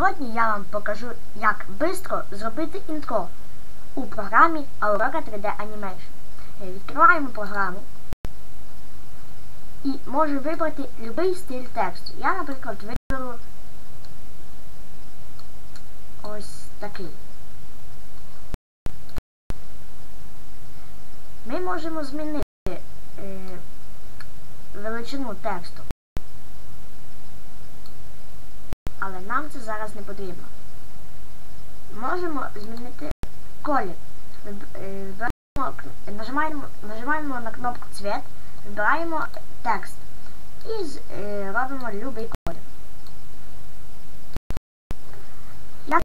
Сьогодні я вам покажу, як швидко зробити інтро у програмі Aurora 3D Animation. Е, Відкриваємо програму і можу вибрати будь-який стиль тексту. Я, наприклад, виберу ось такий. Ми можемо змінити е, величину тексту. Але нам це зараз не потрібно. Можемо змінити колір. Нажимаємо, нажимаємо на кнопку цвет, вибираємо текст і е, робимо будь-який колір. Я,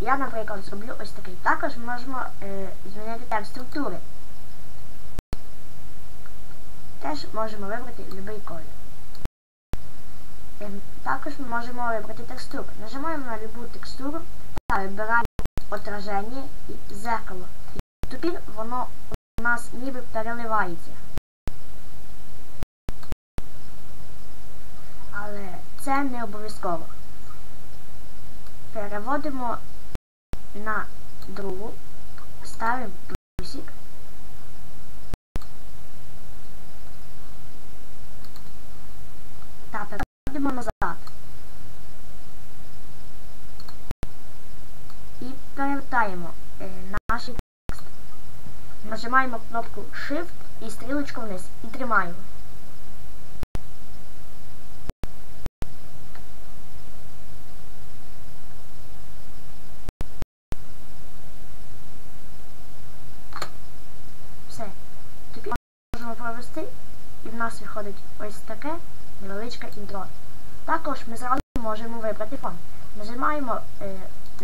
я, наприклад, зроблю ось такий. Також можемо е, змінити текст структури. Теж можемо вибрати будь-який колір. Також ми можемо вибрати текстуру. Нажимаємо на любу текстуру та вибираємо отраження і зеркало. Тепер воно у нас ніби переливається. Але це не обов'язково. Переводимо на другу, ставимо плюсик. Та переходимо назад. І перевертаємо е, наш текст. Нажимаємо кнопку Shift і стрілочку вниз. І тримаємо. Все. Тепер можемо провести і в нас виходить ось таке невеличке інтро. Також ми зразу можемо вибрати фон. Нажимаємо е,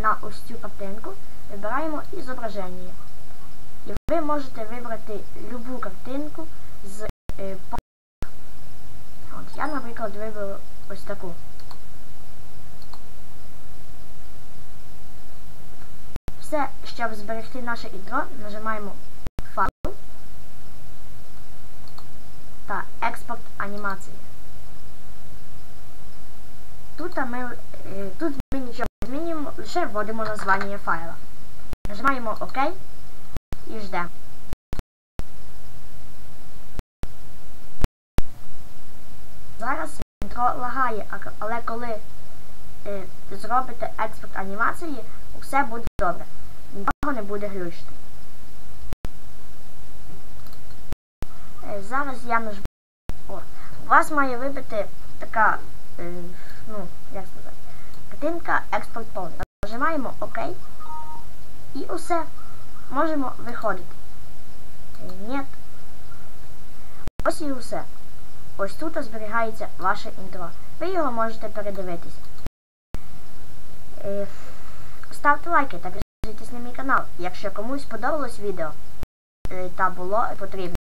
на ось цю картинку, вибираємо ізображення. І ви можете вибрати любу картинку з е, От, Я, наприклад, виберу ось таку. Все, щоб зберегти наше інтро, нажимаємо файл та експорт анімації. Тут ми, е, тут ми нічого не змінюємо, лише вводимо названня файла. Нажимаємо ОК і ждемо. Зараз інтро лагає, але коли е, зробите експорт анімації, все буде добре. Нічого не буде глючити. Е, зараз я нажму. О, у вас має вибити така, е, ну, як сказати, картинка експорт повний. Нажимаємо ОК і усе. Можемо виходити. Е, Ні. Ось і усе. Ось тут зберігається ваше інтро. Ви його можете передивитися. Е, ставте лайки та підписуйтесь на мій канал, якщо комусь сподобалось відео е, та було потрібно.